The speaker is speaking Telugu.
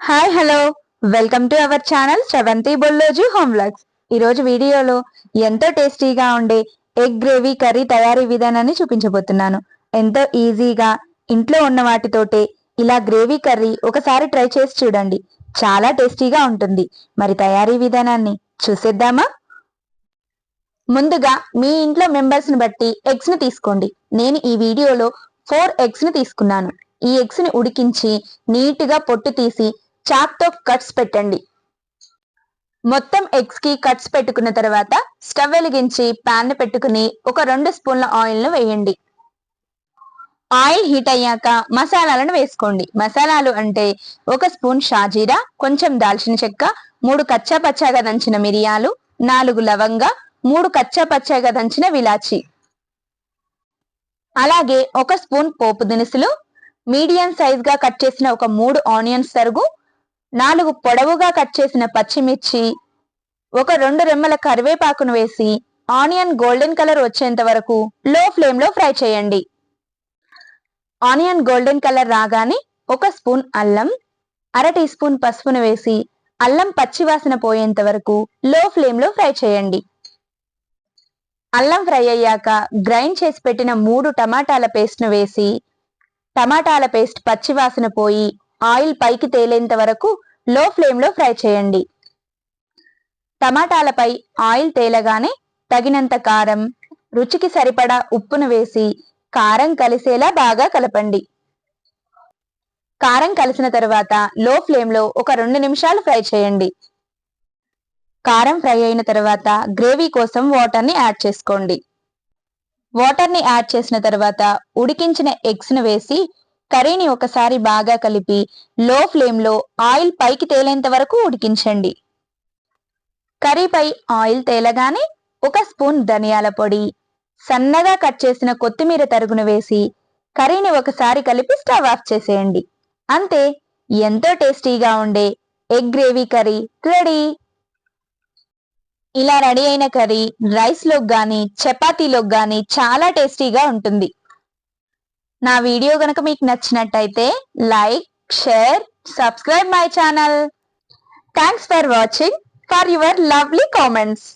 Hi hello welcome to our channel Sravanthi Bolloju home vlogs ఈరోజు వీడియోలో ఎంతో టేస్టీగా ఉండే ఎగ్ గ్రేవీ కర్రీ తయారీ విధానాన్ని చూపించబోతున్నాను. ఎంతో ఈజీగా ఇంట్లో ఉన్న వాటితోటే ఇలా గ్రేవీ కర్రీ ఒకసారి ట్రై చేసి చూడండి. చాలా టేస్టీగా ఉంటుంది. మరి తయారీ విధానాన్ని చూసేద్దామా? ముందుగా మీ ఇంట్లో మెంబర్స్ని బట్టి ఎగ్స్ని తీసుకోండి. నేను ఈ వీడియోలో ఫోర్ ఎగ్స్ని తీసుకున్నాను. ఈ ఎగ్స్ని ఉడికించి నీట్గా పొట్టు తీసి చాక్తో కట్స్ పెట్టండి. మొత్తం ఎగ్స్కి కట్స్ పెట్టుకున్న తర్వాత స్టవ్ వెలిగించి ప్యాన్ పెట్టుకుని ఒక రెండు స్పూన్ల ఆయిల్ను వేయండి. ఆయిల్ హీట్ అయ్యాక మసాలాలను వేసుకోండి. మసాలాలు అంటే ఒక స్పూన్ షాజీరా కొంచెం దాల్చిన చెక్క మూడు కచ్చా పచ్చాగా దంచిన మిరియాలు నాలుగు లవంగా మూడు కచ్చా పచ్చాగా దంచిన విలాచి. అలాగే ఒక స్పూన్ పోపు దినుసులు మీడియం సైజ్గా కట్ చేసిన ఒక మూడు ఆనియన్స్ తరుగు నాలుగు పొడవుగా కట్ చేసిన పచ్చిమిర్చి ఒక రెండు రెమ్మల కరివేపాకును వేసి ఆనియన్ గోల్డెన్ కలర్ వచ్చేంత వరకు లో ఫ్లేమ్లో ఫ్రై చేయండి. ఆనియన్ గోల్డెన్ కలర్ రాగానే ఒక స్పూన్ అల్లం అర టీ స్పూన్ పసుపును వేసి అల్లం పచ్చివాసన పోయేంత వరకు లో ఫ్లేమ్లో ఫ్రై చేయండి. అల్లం ఫ్రై అయ్యాక గ్రైండ్ చేసి పెట్టిన మూడు టమాటాల పేస్ట్ను వేసి టమాటాల పేస్ట్ పచ్చివాసన పోయి ఆయిల్ పైకి తేలేంత వరకు లో ఫ్లేమ్లో ఫ్రై చేయండి. టమాటాలపై ఆయిల్ తేలగానే తగినంత కారం రుచికి సరిపడా ఉప్పును వేసి కారం కలిసేలా బాగా కలపండి. కారం కలిసిన తర్వాత లో ఫ్లేమ్లో ఒక రెండు నిమిషాలు ఫ్రై చేయండి. కారం ఫ్రై అయిన తర్వాత గ్రేవీ కోసం వాటర్ని యాడ్ చేసుకోండి. వాటర్ని యాడ్ చేసిన తర్వాత ఉడికించిన ఎగ్స్ను వేసి కర్రీని ఒకసారి బాగా కలిపి లో ఫ్లేమ్లో ఆయిల్ పైకి తేలేంత వరకు ఉడికించండి. కర్రీపై ఆయిల్ తేలగానే ఒక స్పూన్ ధనియాల పొడి సన్నగా కట్ చేసిన కొత్తిమీర తరుగును వేసి కర్రీని ఒకసారి కలిపి స్టవ్ ఆఫ్ చేసేయండి. అంతే ఎంతో టేస్టీగా ఉండే ఎగ్ గ్రేవీ కర్రీ రెడీ. ఇలా రెడీ అయిన కర్రీ రైస్లోకి కానీ చపాతీలోకి కానీ చాలా టేస్టీగా ఉంటుంది. నా వీడియో గనక మీకు నచ్చినట్టయితే like share subscribe my channel. Thanks for watching for your lovely comments